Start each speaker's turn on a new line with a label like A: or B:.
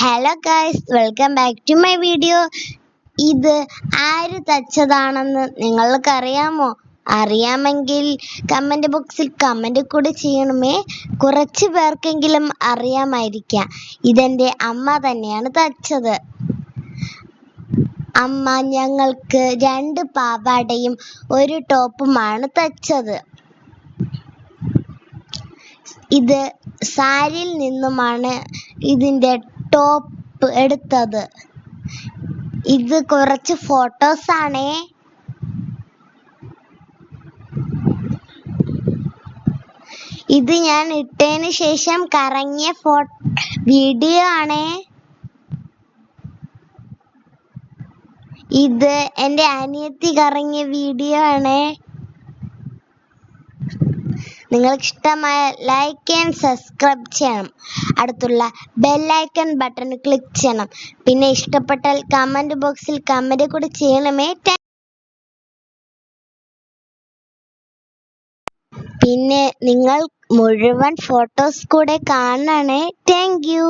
A: Hello guys welcome back to my video ഇത് ആര് തച്ചതാണെന്ന് നിങ്ങൾക്കറിയാമോ അറിയാമെങ്കിൽ കമന്റ് ബോക്സിൽ കമന്റ് കൂടി ചെയ്യണമേ. കുറച്ച് പേർക്കെങ്കിലും അറിയാമായിരിക്കാം. ഇതെന്റെ അമ്മ തന്നെയാണ് തച്ചത്. അമ്മ ഞങ്ങൾക്ക് രണ്ട് പാവാടയും ഒരു ടോപ്പുമാണ് തച്ചത്. ഇത് സാരിയിൽ നിന്നുമാണ് ഇതിന്റെ ടോപ്പ് എടുത്തത്. ഇത് കുറച്ച് ഫോട്ടോസ് ആണേ. ഇത് ഞാൻ ഇട്ടതിന് ശേഷം കറങ്ങിയ ഫോ വീഡിയോ ആണേ. ഇത് എന്റെ അനിയത്തി കറങ്ങിയ വീഡിയോ ആണേ. നിങ്ങൾക്ക് ഇഷ്ടമായ ലൈക്ക് ആൻഡ് സബ്സ്ക്രൈബ് ചെയ്യണം. അടുത്തുള്ള ബെല്ലൈക്കൺ ബട്ടൺ ക്ലിക്ക് ചെയ്യണം. പിന്നെ ഇഷ്ടപ്പെട്ടാൽ കമന്റ് ബോക്സിൽ കമന്റ് കൂടി ചെയ്യണമേ. പിന്നെ നിങ്ങൾ മുഴുവൻ ഫോട്ടോസ് കൂടെ കാണണേ. Thank you